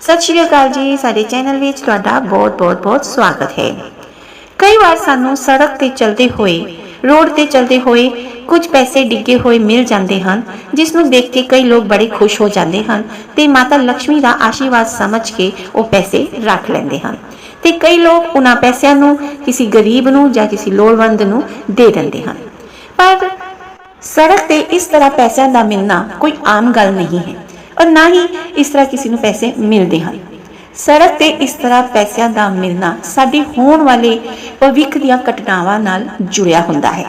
ਸਤਿ ਸ਼੍ਰੀ ਅਕਾਲ ਜੀ, ਸਾਡੇ ਚੈਨਲ ਵਿੱਚ ਤੁਹਾਡਾ ਬਹੁਤ-ਬਹੁਤ ਬਹੁਤ ਸਵਾਗਤ ਹੈ। ਕਈ ਵਾਰ ਸਾਨੂੰ ਸੜਕ ਤੇ ਚੱਲਦੇ ਹੋਏ, ਰੋਡ ਤੇ ਚੱਲਦੇ ਹੋਏ ਕੁਝ ਪੈਸੇ ਡਿੱਗੇ ਹੋਏ ਮਿਲ ਜਾਂਦੇ ਹਨ ਜਿਸ ਨੂੰ ਦੇਖ ਕੇ ਕਈ ਲੋਕ ਬੜੇ ਖੁਸ਼ ਹੋ ਜਾਂਦੇ ਹਨ ਤੇ ਮਾਤਾ ਲక్ష్ਮੀ ਦਾ ਆਸ਼ੀਰਵਾਦ ਸਮਝ ਕੇ ਉਹ ਪੈਸੇ ਰੱਖ ਲੈਂਦੇ ਹਨ। ਤੇ ਕਈ ਲੋਕ ਉਹਨਾਂ ਪੈਸਿਆਂ ਨੂੰ ਕਿਸੇ ਗਰੀਬ ਨੂੰ ਜਾਂ ਕਿਸੇ ਲੋੜਵੰਦ ਨੂੰ ਦੇ ਦਿੰਦੇ ਹਨ। ਪਰ ਸੜਕ ਤੇ ਇਸ ਤਰ੍ਹਾਂ ਪੈਸਿਆਂ ਦਾ ਮਿਲਣਾ ਕੋਈ ਆਮ ਗੱਲ ਨਹੀਂ ਹੈ। ਔਰ ਨਾ ਹੀ ਇਸ ਤਰ੍ਹਾਂ ਕਿਸੇ ਨੂੰ ਪੈਸੇ ਮਿਲਦੇ ਹਨ। ਸੜਕ ਤੇ ਇਸ ਤਰ੍ਹਾਂ ਪੈਸਿਆਂ ਦਾ ਮਿਲਣਾ ਸਾਡੇ ਹੋਣ ਵਾਲੇ ਭਵਿੱਖ ਦੀਆਂ ਘਟਨਾਵਾਂ ਨਾਲ ਜੁੜਿਆ ਹੁੰਦਾ ਹੈ।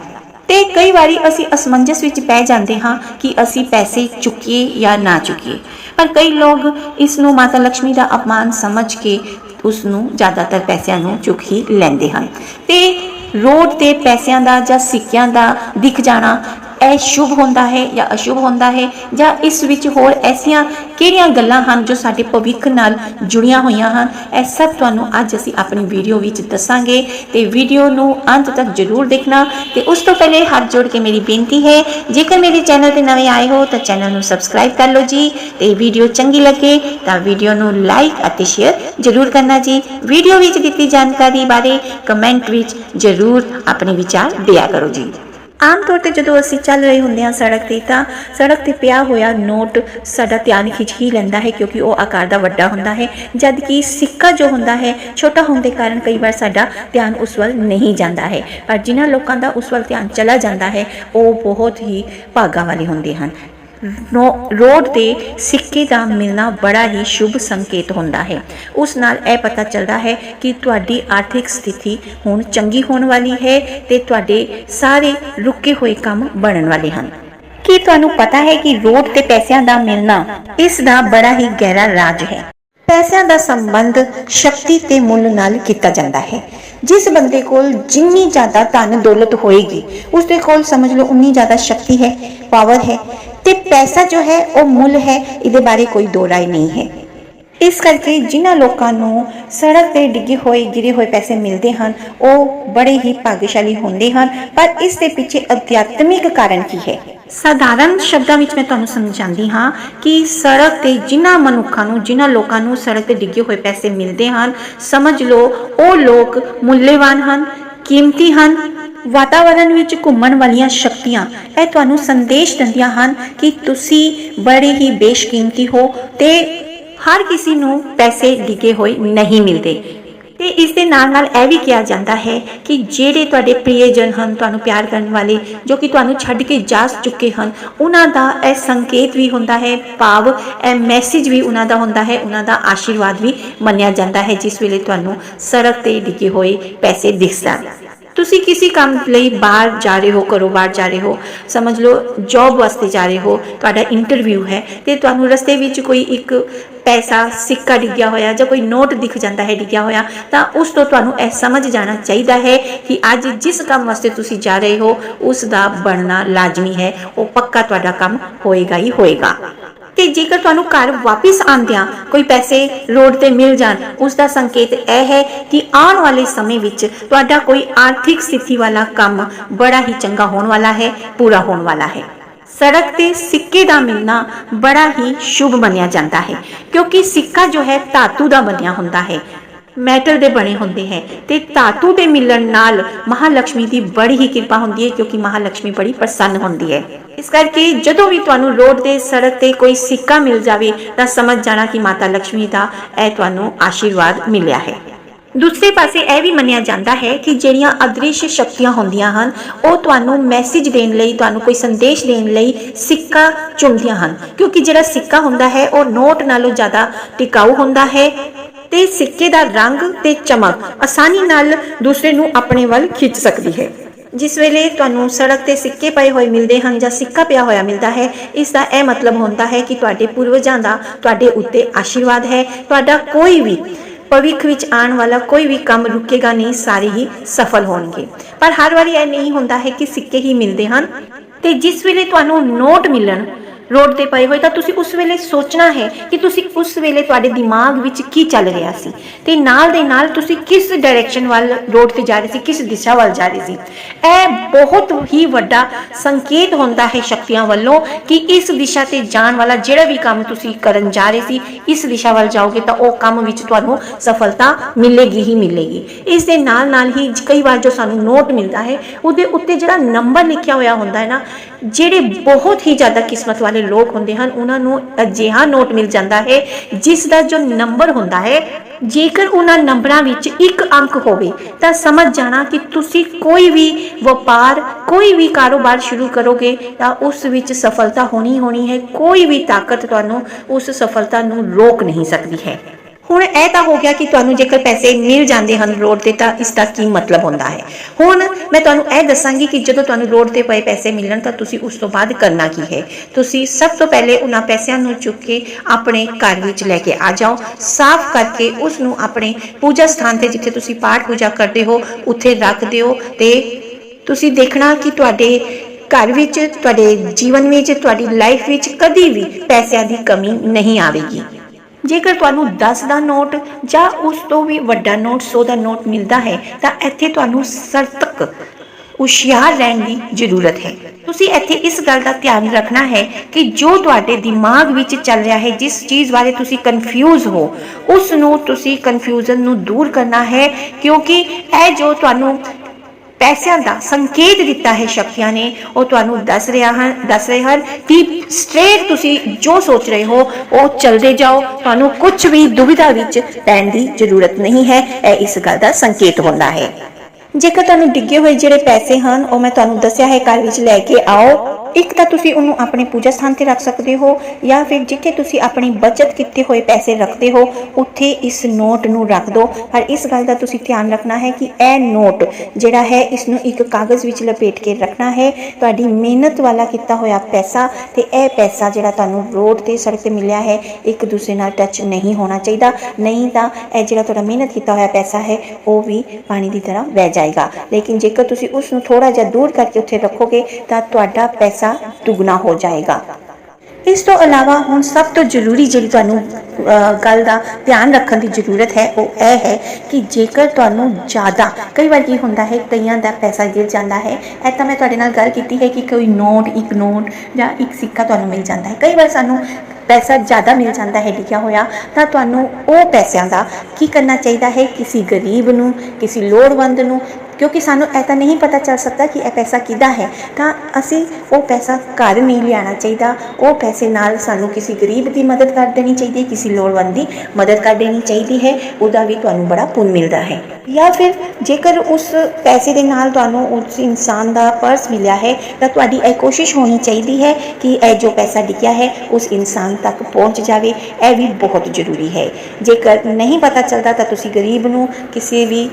ਤੇ ਕਈ ਵਾਰੀ ਅਸੀਂ ਅਸਮੰਜਸ ਵਿੱਚ ਪੈ ਜਾਂਦੇ ਹਾਂ ਕਿ ਅਸੀਂ ਪੈਸੇ ਚੁੱਕੀਏ ਜਾਂ ਨਾ ਚੁੱਕੀਏ। ਪਰ ਕਈ ਲੋਕ ਇਸ ਨੂੰ ਮਾਤਾ ਲక్ష్ਮੀ ਦਾ ਅਪਮਾਨ ਸਮਝ ਕੇ ਉਸ ਨੂੰ ਜ਼ਿਆਦਾਤਰ ਪੈਸਿਆਂ ਨੂੰ ਚੁੱਕ ਹੀ ਲੈਂਦੇ ਹਨ। ਤੇ ਰੋਡ ਤੇ ਪੈਸਿਆਂ ਦਾ ਜਾਂ ਸਿੱਕਿਆਂ ਦਾ ਦਿਖ ਜਾਣਾ ਇਹ ਸ਼ੁਭ ਹੁੰਦਾ ਹੈ ਜਾਂ ਅਸ਼ੁਭ ਹੁੰਦਾ ਹੈ ਜਾਂ ਇਸ ਵਿੱਚ ਹੋਰ ਐਸੀਆਂ ਕਿਹੜੀਆਂ ਗੱਲਾਂ ਹਨ ਜੋ ਸਾਡੇ ਭਵਿੱਖ ਨਾਲ ਜੁੜੀਆਂ ਹੋਈਆਂ ਹਨ? ਇਹ ਸਭ ਤੁਹਾਨੂੰ ਅੱਜ ਅਸੀਂ ਆਪਣੀ ਵੀਡੀਓ ਵਿੱਚ ਦੱਸਾਂਗੇ ਤੇ ਵੀਡੀਓ ਨੂੰ ਅੰਤ ਤੱਕ ਜ਼ਰੂਰ ਦੇਖਣਾ ਤੇ ਉਸ ਤੋਂ ਪਹਿਲੇ ਹੱਥ ਜੋੜ ਕੇ ਮੇਰੀ ਬੇਨਤੀ ਹੈ, ਜੇਕਰ ਮੇਰੇ ਚੈਨਲ ਤੇ ਨਵੇਂ ਆਏ ਹੋ ਤਾਂ ਚੈਨਲ ਨੂੰ ਸਬਸਕ੍ਰਾਈਬ ਕਰ ਲਓ ਜੀ ਤੇ ਵੀਡੀਓ ਚੰਗੀ ਲੱਗੇ ਤਾਂ ਵੀਡੀਓ ਨੂੰ ਲਾਈਕ ਅਤੇ ਸ਼ੇਅਰ ਜ਼ਰੂਰ ਕਰਨਾ ਜੀ। ਵੀਡੀਓ ਵਿੱਚ ਦਿੱਤੀ ਜਾਣਕਾਰੀ ਬਾਰੇ ਕਮੈਂਟ ਵਿੱਚ ਜ਼ਰੂਰ ਆਪਣੇ ਵਿਚਾਰ ਦਿਆ ਕਰੋ ਜੀ। ਆਮ ਤੌਰ ਤੇ ਜਦੋਂ ਅਸੀਂ ਚੱਲ ਰਹੇ ਹੁੰਦੇ ਹਾਂ ਸੜਕ ਤੇ ਤਾਂ ਸੜਕ ਤੇ ਪਿਆ ਹੋਇਆ ਨੋਟ ਸਾਡਾ ਧਿਆਨ ਖਿੱਚ ਹੀ ਲੈਂਦਾ ਹੈ ਕਿਉਂਕਿ ਉਹ ਆਕਾਰ ਦਾ ਵੱਡਾ ਹੁੰਦਾ ਹੈ, ਜਦ ਕਿ ਸਿੱਕਾ ਜੋ ਹੁੰਦਾ ਹੈ, ਛੋਟਾ ਹੋਣ ਦੇ ਕਾਰਨ ਕਈ ਵਾਰ ਸਾਡਾ ਧਿਆਨ ਉਸ ਵੱਲ ਨਹੀਂ ਜਾਂਦਾ ਹੈ। ਪਰ ਜਿਨ੍ਹਾਂ ਲੋਕਾਂ ਦਾ ਉਸ ਵੱਲ ਧਿਆਨ ਚਲਾ ਜਾਂਦਾ ਹੈ, ਉਹ ਬਹੁਤ ਹੀ ਭਾਗਾਂ ਵਾਲੇ ਹੁੰਦੇ ਹਨ। ਰੋਡ ਤੇ ਸਿੱਕੇ ਦਾ ਮਿਲਣਾ ਬੜਾ ਹੀ ਸ਼ੁਭ ਸੰਕੇਤ ਹੁੰਦਾ ਹੈ। ਉਸ ਨਾਲ ਇਹ ਪਤਾ ਚੱਲਦਾ ਹੈ ਕਿ ਤੁਹਾਡੀ ਆਰਥਿਕ ਸਥਿਤੀ ਹੁਣ ਚੰਗੀ ਹੋਣ ਵਾਲੀ ਹੈ ਤੇ ਤੁਹਾਡੇ ਸਾਰੇ ਰੁਕੇ ਹੋਏ ਕੰਮ ਬਣਨ ਵਾਲੇ ਹਨ। ਕੀ ਤੁਹਾਨੂੰ ਪਤਾ ਹੈ ਕਿ ਰੋਡ ਤੇ ਪੈਸਿਆਂ ਦਾ ਮਿਲਣਾ ਇਸ ਦਾ ਬੜਾ ਹੀ ਗਹਿਰਾ ਰਾਜ ਹੈ। ਪੈਸਿਆਂ ਦਾ ਸੰਬੰਧ ਸ਼ਕਤੀ ਤੇ ਮੁੱਲ ਨਾਲ ਕੀਤਾ ਜਾਂਦਾ ਹੈ। ਜਿਸ ਬੰਦੇ ਕੋਲ ਜਿੰਨੀ ਜ਼ਿਆਦਾ ਧਨ ਦੌਲਤ ਹੋਏਗੀ ਉਸ ਦੇ ਕੋਲ ਸਮਝ ਲਓ ਉਨੀ ਜ਼ਿਆਦਾ ਸ਼ਕਤੀ ਹੈ ਪਾਵਰ ਹੈ। ਤੇ ਪੈਸਾ ਜੋ ਹੈ, ਉਹ ਮੁੱਲ ਹੈ, ਇਹਦੇ ਬਾਰੇ ਕੋਈ ਦੋ ਰਾਏ ਨਹੀਂ ਹੈ। ਇਸ ਕਰਕੇ ਜਿਨ੍ਹਾਂ ਲੋਕਾਂ ਨੂੰ ਸੜਕ ਤੇ ਡਿੱਗੇ ਹੋਏ, ਗਿਰੇ ਹੋਏ ਪੈਸੇ ਮਿਲਦੇ ਹਨ, ਉਹ ਬੜੇ ਹੀ ਭਾਗਸ਼ਾਲੀ ਹੁੰਦੇ ਹਨ, ਪਰ ਇਸ ਦੇ ਪਿੱਛੇ ਅਧਿਆਤਮਿਕ ਕਾਰਨ ਕੀ ਹੈ? ਸਾਧਾਰਨ ਸ਼ਬਦਾਂ ਵਿੱਚ ਮੈਂ ਤੁਹਾਨੂੰ ਸਮਝਾਉਂਦੀ ਹਾਂ ਕਿ ਸੜਕ ਤੇ ਜਿਨ੍ਹਾਂ ਮਨੁੱਖਾਂ ਨੂੰ, ਜਿਨ੍ਹਾਂ ਲੋਕਾਂ ਨੂੰ ਸੜਕ ਤੇ ਡਿੱਗੇ ਹੋਏ ਪੈਸੇ ਮਿਲਦੇ ਹਨ, ਸਮਝ ਲਓ, ਉਹ ਲੋਕ ਮੁੱਲੇਵਾਨ ਹਨ, ਕੀਮਤੀ ਹਨ ਵਾਤਾਵਰਣ ਵਿੱਚ ਘੁੰਮਣ ਵਾਲੀਆਂ ਸ਼ਕਤੀਆਂ, ਇਹ ਤੁਹਾਨੂੰ ਸੰਦੇਸ਼ ਦਿੰਦੀਆਂ ਹਨ ਕਿ ਤੁਸੀਂ ਬੜੇ ਹੀ ਬੇਸ਼ਕੀਮਤੀ ਹੋ ਤੇ ਹਰ ਕਿਸੇ ਨੂੰ ਪੈਸੇ ਡਿੱਗੇ ਹੋਏ ਨਹੀਂ ਮਿਲਦੇ। ਤੇ ਇਸ ਦੇ ਨਾਲ ਨਾਲ ਇਹ ਵੀ ਕਿਹਾ ਜਾਂਦਾ ਹੈ ਕਿ ਜਿਹੜੇ ਤੁਹਾਡੇ ਪ੍ਰਿਯਜਨ ਹਨ, ਤੁਹਾਨੂੰ ਪਿਆਰ ਕਰਨ ਵਾਲੇ, ਜੋ ਕਿ ਤੁਹਾਨੂੰ ਛੱਡ ਕੇ ਜਾ ਚੁੱਕੇ ਹਨ, ਉਹਨਾਂ ਦਾ ਇਹ ਸੰਕੇਤ ਵੀ ਹੁੰਦਾ ਹੈ, ਭਾਵ ਇਹ ਮੈਸੇਜ ਵੀ ਉਹਨਾਂ ਦਾ ਹੁੰਦਾ ਹੈ, ਉਹਨਾਂ ਦਾ ਆਸ਼ੀਰਵਾਦ ਵੀ ਮੰਨਿਆ ਜਾਂਦਾ ਹੈ, ਜਿਸ ਵੇਲੇ ਤੁਹਾਨੂੰ ਸੜਕ ਤੇ ਡਿੱਗੇ ਹੋਏ ਪੈਸੇ ਦਿਖਣ ਤੁਸੀਂ ਕਿਸੇ ਕੰਮ ਲਈ ਬਾਹਰ ਜਾ ਰਹੇ ਹੋ, ਘਰੋਂ ਬਾਹਰ ਜਾ ਰਹੇ ਹੋ, ਸਮਝ ਲਓ ਜੌਬ ਵਾਸਤੇ ਜਾ ਰਹੇ ਹੋ, ਤੁਹਾਡਾ ਇੰਟਰਵਿਊ ਹੈ ਤੇ ਤੁਹਾਨੂੰ ਰਸਤੇ ਵਿੱਚ ਕੋਈ ਇੱਕ ਪੈਸਾ, ਸਿੱਕਾ ਡਿੱਗਿਆ ਹੋਇਆ ਜਾਂ ਕੋਈ ਨੋਟ ਦਿਖ ਜਾਂਦਾ ਹੈ, ਡਿੱਗਿਆ ਹੋਇਆ, ਤਾਂ ਉਸ ਤੋਂ ਤੁਹਾਨੂੰ ਇਹ ਸਮਝ ਜਾਣਾ ਚਾਹੀਦਾ ਹੈ ਕਿ ਅੱਜ ਜਿਸ ਕੰਮ ਵਾਸਤੇ ਤੁਸੀਂ ਜਾ ਰਹੇ ਹੋ, ਉਸ ਦਾ ਬਣਨਾ ਲਾਜ਼ਮੀ ਹੈ, ਉਹ ਪੱਕਾ ਤੁਹਾਡਾ ਕੰਮ ਹੋਏਗਾ ਹੀ ਹੋਏਗਾ। ਤੇ ਜੇਕਰ ਤੁਹਾਨੂੰ ਘਰ ਵਾਪਸ ਆਂਦਿਆਂ ਕੋਈ ਪੈਸੇ ਰੋਡ ਤੇ ਮਿਲ ਜਾਣ, ਉਸ ਦਾ ਸੰਕੇਤ ਇਹ ਹੈ ਕਿ ਆਉਣ ਵਾਲੇ ਸਮੇਂ ਵਿੱਚ ਤੁਹਾਡਾ ਕੋਈ ਆਰਥਿਕ ਸਥਿਤੀ ਵਾਲਾ ਕੰਮ ਬੜਾ ਹੀ ਚੰਗਾ ਹੋਣ ਵਾਲਾ ਹੈ, ਪੂਰਾ ਹੋਣ ਵਾਲਾ ਹੈ। ਸੜਕ ਤੇ ਸਿੱਕੇ ਦਾ ਮਿਲਣਾ ਬੜਾ ਹੀ ਸ਼ੁਭ ਮੰਨਿਆ ਜਾਂਦਾ ਹੈ, ਕਿਉਂਕਿ ਸਿੱਕਾ ਜੋ ਹੈ ਧਾਤੂ ਦਾ ਬਣਿਆ ਹੁੰਦਾ ਹੈ। ਮੈਟਲ ਦੇ ਬਣੇ ਹੁੰਦੇ ਹੈ ਤੇ ਧਾਤੂ ਦੇ ਮਿਲਣ ਨਾਲ ਮਹਾਲక్ష్ਮੀ ਦੀ ਬੜੀ ਹੀ ਕਿਰਪਾ ਹੁੰਦੀ ਹੈ ਕਿਉਂਕਿ ਮਹਾਲక్ష్ਮੀ ਬੜੀ ਪ੍ਰਸੰਨ ਹੁੰਦੀ ਹੈ। ਇਸ ਕਰਕੇ ਜਦੋਂ ਵੀ ਤੁਹਾਨੂੰ ਰੋਡ ਤੇ ਸੜਕ ਤੇ ਕੋਈ ਸਿੱਕਾ ਮਿਲ ਜਾਵੇ ਤਾਂ ਸਮਝ ਜਾਣਾ ਕਿ ਮਾਤਾ ਲక్ష్ਮੀ ਦਾ ਇਹ ਤੁਹਾਨੂੰ ਆਸ਼ੀਰਵਾਦ ਮਿਲਿਆ ਹੈ। ਦੂਸਰੇ ਪਾਸੇ ਇਹ ਵੀ ਮੰਨਿਆ ਜਾਂਦਾ ਹੈ ਕਿ ਜਿਹੜੀਆਂ ਅਦ੍ਰਿਸ਼ ਸ਼ਕਤੀਆਂ ਹੁੰਦੀਆਂ ਹਨ, ਉਹ ਤੁਹਾਨੂੰ ਮੈਸੇਜ ਦੇਣ ਲਈ, ਤੁਹਾਨੂੰ ਕੋਈ ਸੰਦੇਸ਼ ਦੇਣ ਲਈ ਸਿੱਕਾ ਚੁਣਦੀਆਂ ਹਨ। ਕਿਉਂਕਿ ਜਿਹੜਾ ਸਿੱਕਾ ਹੁੰਦਾ ਹੈ, ਉਹ ਨੋਟ ਨਾਲੋਂ ਜ਼ਿਆਦਾ ਟਿਕਾਊ ਹੁੰਦਾ ਹੈ ਤੇ ਸਿੱਕੇ ਦਾ ਰੰਗ ਤੇ ਚਮਕ ਆਸਾਨੀ ਨਾਲ ਦੂਸਰੇ ਨੂੰ ਆਪਣੇ ਵੱਲ ਖਿੱਚ ਸਕਦੀ ਹੈ। ਜਿਸ ਵੇਲੇ ਤੁਹਾਨੂੰ ਸੜਕ ਤੇ ਸਿੱਕੇ ਪਏ ਹੋਏ ਮਿਲਦੇ ਹਨ ਜਾਂ ਸਿੱਕਾ ਪਿਆ ਹੋਇਆ ਮਿਲਦਾ ਹੈ, ਇਸ ਦਾ ਇਹ ਮਤਲਬ ਹੁੰਦਾ ਹੈ ਕਿ ਤੁਹਾਡੇ ਪੂਰਵਜਾਂ ਦਾ ਤੁਹਾਡੇ ਉੱਤੇ ਆਸ਼ੀਰਵਾਦ ਹੈ, ਤੁਹਾਡਾ ਕੋਈ ਵੀ ਭਵਿੱਖ ਵਿੱਚ ਆਉਣ ਵਾਲਾ ਕੋਈ ਵੀ ਕੰਮ ਰੁਕੇਗਾ ਨਹੀਂ, ਸਾਰੇ ਹੀ ਸਫਲ ਹੋਣਗੇ। ਪਰ ਹਰ ਵਾਰੀ ਇਹ ਨਹੀਂ ਹੁੰਦਾ ਹੈ ਕਿ ਸਿੱਕੇ ਹੀ ਮਿਲਦੇ ਹਨ। ਤੇ ਜਿਸ ਵੇਲੇ ਤੁਹਾਨੂੰ ਨੋਟ ਮਿਲਣ ਰੋਡ ਤੇ ਪਏ ਹੋਏ ਤਾਂ ਤੁਸੀਂ ਉਸ ਵੇਲੇ ਸੋਚਣਾ ਹੈ ਕਿ ਤੁਸੀਂ ਉਸ ਵੇਲੇ ਤੁਹਾਡੇ ਦਿਮਾਗ ਵਿੱਚ ਕੀ ਚੱਲ ਰਿਹਾ ਸੀ ਤੇ ਨਾਲ ਦੇ ਨਾਲ ਤੁਸੀਂ ਕਿਸ ਡਾਇਰੈਕਸ਼ਨ ਵੱਲ ਰੋਡ ਤੇ ਜਾ ਰਹੇ ਸੀ, ਕਿਸ ਦਿਸ਼ਾ ਵੱਲ ਜਾ ਰਹੇ ਸੀ? ਇਹ ਬਹੁਤ ਹੀ ਵੱਡਾ ਸੰਕੇਤ ਹੁੰਦਾ ਹੈ ਸ਼ਕਤੀਆਂ ਵੱਲੋਂ ਕਿ ਇਸ ਦਿਸ਼ਾ ਤੇ ਜਾਣ ਵਾਲਾ ਜਿਹੜਾ ਵੀ ਕੰਮ ਤੁਸੀਂ ਕਰਨ ਜਾ ਰਹੇ ਸੀ, ਇਸ ਦਿਸ਼ਾ ਵੱਲ ਜਾਓਗੇ ਤਾਂ ਉਹ ਕੰਮ ਵਿੱਚ ਤੁਹਾਨੂੰ ਸਫਲਤਾ ਮਿਲੇਗੀ ਹੀ ਮਿਲੇਗੀ। ਇਸ ਦੇ ਨਾਲ ਨਾਲ ਹੀ ਕਈ ਵਾਰ ਜੋ ਸਾਨੂੰ ਨੋਟ ਮਿਲਦਾ ਹੈ, ਉਹਦੇ ਉੱਤੇ ਜਿਹੜਾ ਨੰਬਰ ਲਿਖਿਆ ਹੋਇਆ ਹੁੰਦਾ ਹੈ ਨਾ, ਜਿਹੜੇ ਬਹੁਤ ਹੀ ਜ਼ਿਆਦਾ ਕਿਸਮਤ ਵਾਲੇ ਲੋਕ ਹੁੰਦੇ ਹਨ, ਉਹਨਾਂ ਨੂੰ ਅਜਿਹਾ ਨੋਟ ਮਿਲ ਜਾਂਦਾ ਹੈ ਜਿਸ ਦਾ ਜੋ ਨੰਬਰ ਹੁੰਦਾ ਹੈ, ਜੇਕਰ ਉਹਨਾਂ ਨੰਬਰਾਂ ਵਿੱਚ ਇੱਕ ਅੰਕ ਹੋਵੇ, ਤਾਂ ਸਮਝ ਜਾਣਾ ਕਿ ਤੁਸੀਂ ਕੋਈ ਵੀ ਵਪਾਰ, ਕੋਈ ਵੀ ਕਾਰੋਬਾਰ ਸ਼ੁਰੂ ਕਰੋਗੇ, ਤਾਂ ਉਸ ਵਿੱਚ ਸਫਲਤਾ ਹੋਣੀ ਹੋਣੀ ਹੈ, ਕੋਈ ਵੀ ਤਾਕਤ ਤੁਹਾਨੂੰ ਉਸ ਸਫਲਤਾ ਨੂੰ ਰੋਕ ਨਹੀਂ ਸਕਦੀ ਹੈ। ਹੁਣ ਇਹ ਤਾਂ ਹੋ ਗਿਆ ਕਿ ਤੁਹਾਨੂੰ ਜੇਕਰ ਪੈਸੇ ਮਿਲ ਜਾਂਦੇ ਹਨ ਰੋਡ ਤੇ ਤਾਂ ਇਸ ਦਾ ਕੀ ਮਤਲਬ ਹੁੰਦਾ ਹੈ? ਹੁਣ ਮੈਂ ਤੁਹਾਨੂੰ ਇਹ ਦੱਸਾਂਗੀ ਕਿ ਜਦੋਂ ਤੁਹਾਨੂੰ ਰੋਡ ਤੇ ਪਏ ਪੈਸੇ ਮਿਲਣ ਤਾਂ ਤੁਸੀਂ ਉਸ ਤੋਂ ਬਾਅਦ ਕਰਨਾ ਕੀ ਹੈ? ਤੁਸੀਂ ਸਭ ਤੋਂ ਪਹਿਲੇ ਉਹਨਾਂ ਪੈਸਿਆਂ ਨੂੰ ਚੁੱਕ ਕੇ ਆਪਣੇ ਘਰ ਵਿੱਚ ਲੈ ਕੇ ਆ ਜਾਓ। ਸਾਫ਼ ਕਰਕੇ ਉਸ ਨੂੰ ਆਪਣੇ ਪੂਜਾ ਸਥਾਨ ਤੇ ਜਿੱਥੇ ਤੁਸੀਂ ਪਾਠ ਪੂਜਾ ਕਰਦੇ ਹੋ, ਉੱਥੇ ਰੱਖ ਦਿਓ ਤੇ ਤੁਸੀਂ ਦੇਖਣਾ ਕਿ ਤੁਹਾਡੇ ਘਰ ਵਿੱਚ, ਤੁਹਾਡੇ ਜੀਵਨ ਵਿੱਚ, ਤੁਹਾਡੀ ਲਾਈਫ ਵਿੱਚ ਕਦੀ ਵੀ ਪੈਸਿਆਂ ਦੀ ਕਮੀ ਨਹੀਂ ਆਵੇਗੀ। ਜੇਕਰ ਤੁਹਾਨੂੰ 10 ਦਾ ਨੋਟ ਜਾਂ ਉਸ ਤੋਂ ਵੀ ਵੱਡਾ ਨੋਟ 100 ਦਾ ਨੋਟ ਮਿਲਦਾ ਹੈ, ਤਾਂ ਇੱਥੇ ਤੁਹਾਨੂੰ ਸਰਤਕ, ਹੁਸ਼ਿਆਰ ਰਹਿਣ ਦੀ ਜ਼ਰੂਰਤ ਹੈ। ਤੁਸੀਂ ਇੱਥੇ ਇਸ ਗੱਲ ਦਾ ਧਿਆਨ ਰੱਖਣਾ ਹੈ ਕਿ ਜੋ ਤੁਹਾਡੇ ਦਿਮਾਗ ਵਿੱਚ ਚੱਲ ਰਿਹਾ ਹੈ, ਜਿਸ ਚੀਜ਼ ਬਾਰੇ ਤੁਸੀਂ ਕਨਫਿਊਜ਼ ਹੋ, ਉਸ ਨੂੰ ਤੁਸੀਂ ਕਨਫਿਊਜ਼ਨ ਨੂੰ ਦੂਰ ਕਰਨਾ ਹੈ, ਕਿਉਂਕਿ ਇਹ ਜੋ ਤੁਹਾਨੂੰ ਪੈਸਿਆਂ ਦਾ ਸੰਕੇਤ ਦਿੱਤਾ ਹੈ ਸ਼ਕਤੀਆਂ ਨੇ। ਉਹ ਤੁਹਾਨੂੰ ਦੱਸ ਰਿਹਾ ਹਨ, ਦੱਸ ਰਹੇ ਹਨ ਕਿ ਸਟ੍ਰੇਟ ਤੁਸੀਂ ਜੋ ਸੋਚ ਰਹੇ ਹੋ, ਉਹ ਚੱਲਦੇ ਜਾਓ। ਤੁਹਾਨੂੰ ਕੁਝ ਵੀ ਦੁਵਿਧਾ ਵਿੱਚ ਪੈਣ ਦੀ ਜ਼ਰੂਰਤ ਨਹੀਂ ਹੈ। ਇਹ ਇਸ ਗੱਲ ਦਾ ਸੰਕੇਤ ਹੁੰਦਾ ਹੈ। ਜੇਕਰ ਤੁਹਾਨੂੰ ਡਿੱਗੇ ਹੋਏ ਜਿਹੜੇ ਪੈਸੇ ਹਨ, ਉਹ ਮੈਂ ਤੁਹਾਨੂੰ ਦੱਸਿਆ ਹੈ, ਘਰ ਵਿੱਚ ਲੈ ਕੇ ਆਓ। ਇੱਕ ਤਾਂ ਤੁਸੀਂ ਉਹਨੂੰ ਆਪਣੇ ਪੂਜਾ ਸਥਾਨ ਤੇ ਰੱਖ ਸਕਦੇ ਹੋ ਜਾਂ ਫਿਰ ਜਿੱਥੇ ਤੁਸੀਂ ਆਪਣੀ ਬਚਤ ਕੀਤੇ ਹੋਏ ਪੈਸੇ ਰੱਖਦੇ ਹੋ, ਉੱਥੇ ਇਸ ਨੋਟ ਨੂੰ ਰੱਖ ਦਿਓ ਪਰ ਇਸ ਗੱਲ ਦਾ ਤੁਸੀਂ ਧਿਆਨ ਰੱਖਣਾ ਹੈ ਕਿ ਇਹ ਨੋਟ ਜਿਹੜਾ ਹੈ ਇਸ ਨੂੰ ਇੱਕ ਕਾਗਜ਼ ਵਿੱਚ ਲਪੇਟ ਕੇ ਰੱਖਣਾ ਹੈ। ਤੁਹਾਡੀ ਮਿਹਨਤ ਵਾਲਾ ਕੀਤਾ ਹੋਇਆ ਪੈਸਾ ਤੇ ਇਹ ਪੈਸਾ ਜਿਹੜਾ ਤੁਹਾਨੂੰ ਰੋਡ ਤੇ ਸੜਕ ਤੇ ਮਿਲਿਆ ਹੈ, ਇੱਕ ਦੂਸਰੇ ਨਾਲ ਟੱਚ ਨਹੀਂ ਹੋਣਾ ਚਾਹੀਦਾ। ਨਹੀਂ ਤਾਂ ਇਹ ਜਿਹੜਾ ਤੁਹਾਡਾ ਮਿਹਨਤ ਕੀਤਾ ਹੋਇਆ ਪੈਸਾ ਹੈ, ਉਹ ਵੀ ਪਾਣੀ ਦੀ ਤਰ੍ਹਾਂ ਵਹਿ ਜਾਏਗਾ। ਲੇਕਿਨ ਜੇਕਰ ਤੁਸੀਂ ਉਸ ਨੂੰ ਥੋੜਾ ਜਿਹਾ ਦੂਰ ਕਰਕੇ ਉੱਥੇ ਰੱਖੋਗੇ, ਤਾਂ ਤੁਹਾਡਾ ਪੈਸਾ ਦੁੱਗਣਾ ਹੋ ਜਾਏਗਾ। ਇਸ ਤੋਂ ਇਲਾਵਾ ਹੁਣ ਸਭ ਤੋਂ ਜ਼ਰੂਰੀ ਜਿਹੜੀ ਤੁਹਾਨੂੰ ਗੱਲ ਦਾ ਧਿਆਨ ਰੱਖਣ ਦੀ ਜ਼ਰੂਰਤ ਹੈ, ਉਹ ਇਹ ਹੈ ਕਿ ਜੇਕਰ ਤੁਹਾਨੂੰ ਜ਼ਿਆਦਾ, ਕਈ ਵਾਰ ਕੀ ਹੁੰਦਾ ਹੈ, ਕਈਆਂ ਦਾ ਪੈਸਾ ਗਿਰ ਜਾਂਦਾ ਹੈ, ਇਹ ਤਾਂ ਮੈਂ ਤੁਹਾਡੇ ਨਾਲ ਗੱਲ ਕੀਤੀ ਹੈ ਕਿ ਕੋਈ ਨੋਟ, ਇੱਕ ਨੋਟ ਜਾਂ ਇੱਕ ਸਿੱਕਾ ਤੁਹਾਨੂੰ ਮਿਲ ਜਾਂਦਾ ਹੈ। ਕਈ ਵਾਰ ਸਾਨੂੰ ਪੈਸਾ ਜ਼ਿਆਦਾ ਮਿਲ ਜਾਂਦਾ ਹੈ, ਲਿਖਿਆ ਹੋਇਆ, ਤਾਂ ਤੁਹਾਨੂੰ ਉਹ ਪੈਸਿਆਂ ਦਾ ਕੀ ਕਰਨਾ ਚਾਹੀਦਾ ਹੈ? ਕਿਸੇ ਗਰੀਬ ਨੂੰ, ਕਿਸੇ ਲੋੜਵੰਦ ਨੂੰ ਕਿਉਂਕਿ ਸਾਨੂੰ ਇਹ ਤਾਂ ਨਹੀਂ ਪਤਾ ਚੱਲ ਸਕਦਾ ਕਿ ਇਹ ਪੈਸਾ ਕਿਹਦਾ ਹੈ। ਤਾਂ ਅਸੀਂ ਉਹ ਪੈਸਾ ਘਰ ਨਹੀਂ ਲਿਆਣਾ ਚਾਹੀਦਾ। ਉਹ ਪੈਸੇ ਨਾਲ ਸਾਨੂੰ ਕਿਸੇ ਗਰੀਬ ਦੀ ਮਦਦ ਕਰ ਦੇਣੀ ਚਾਹੀਦੀ ਹੈ ਕਿਸੇ ਲੋੜਵੰਦ ਦੀ ਮਦਦ ਕਰ ਦੇਣੀ ਚਾਹੀਦੀ ਹੈ। ਉਹਦਾ ਵੀ ਤੁਹਾਨੂੰ ਬੜਾ ਪੁੰਨ ਮਿਲਦਾ ਹੈ। ਜਾਂ ਫਿਰ ਜੇਕਰ ਉਸ ਪੈਸੇ ਦੇ ਨਾਲ ਤੁਹਾਨੂੰ ਉਸ ਇਨਸਾਨ ਦਾ ਪਰਸ ਮਿਲਿਆ ਹੈ, ਤਾਂ ਤੁਹਾਡੀ ਇਹ ਕੋਸ਼ਿਸ਼ ਹੋਣੀ ਚਾਹੀਦੀ ਹੈ ਕਿ ਇਹ ਜੋ ਪੈਸਾ ਡਿੱਗਿਆ ਹੈ, ਉਸ ਇਨਸਾਨ ਤੱਕ ਪਹੁੰਚ ਜਾਵੇ। ਇਹ ਵੀ ਬਹੁਤ ਜ਼ਰੂਰੀ ਹੈ। ਜੇਕਰ ਨਹੀਂ ਪਤਾ ਚੱਲਦਾ ਤਾਂ ਤੁਸੀਂ ਗਰੀਬ ਨੂੰ ਕਿਸੇ ਵੀ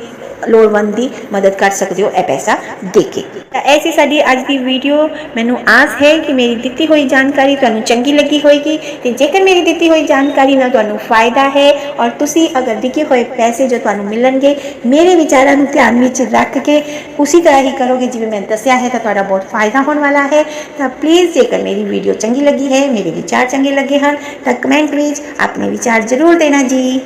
ਲੋੜਵੰਦ ਦੀ ਮਦਦ ਕਰ ਸਕਦੇ ਹੋ, ਇਹ ਪੈਸਾ ਦੇ ਕੇ। ਤਾਂ ਐਸੀ ਸਾਡੀ ਅੱਜ ਦੀ ਵੀਡੀਓ ਮੈਨੂੰ ਆਸ ਹੈ ਕਿ ਮੇਰੀ ਦਿੱਤੀ ਹੋਈ ਜਾਣਕਾਰੀ ਤੁਹਾਨੂੰ ਚੰਗੀ ਲੱਗੀ ਹੋਏਗੀ। ਤੇ ਜੇਕਰ ਮੇਰੀ ਦਿੱਤੀ ਹੋਈ ਜਾਣਕਾਰੀ ਨਾਲ ਤੁਹਾਨੂੰ ਫਾਇਦਾ ਹੈ ਔਰ ਤੁਸੀਂ ਅਗਰ ਦਿੱਤੇ ਹੋਏ ਪੈਸੇ ਜੋ ਤੁਹਾਨੂੰ ਮਿਲਣਗੇ, ਮੇਰੇ ਵਿਚਾਰਾਂ ਨੂੰ ਧਿਆਨ ਵਿੱਚ ਰੱਖ ਕੇ ਉਸੇ ਤਰ੍ਹਾਂ ਹੀ ਕਰੋਗੇ ਜਿਵੇਂ ਮੈਂ ਦੱਸਿਆ ਹੈ, ਤਾਂ ਤੁਹਾਡਾ ਬਹੁਤ ਫਾਇਦਾ ਹੋਣ ਵਾਲਾ ਹੈ। ਤਾਂ ਪਲੀਜ਼ ਜੇਕਰ ਮੇਰੀ ਵੀਡੀਓ ਚੰਗੀ ਲੱਗੀ ਹੈ, ਮੇਰੇ ਵਿਚਾਰ ਚੰਗੇ ਲੱਗੇ ਹਨ, ਤਾਂ ਕਮੈਂਟ ਵਿੱਚ ਆਪਣੇ ਵਿਚਾਰ ਜ਼ਰੂਰ ਦੇਣਾ ਜੀ।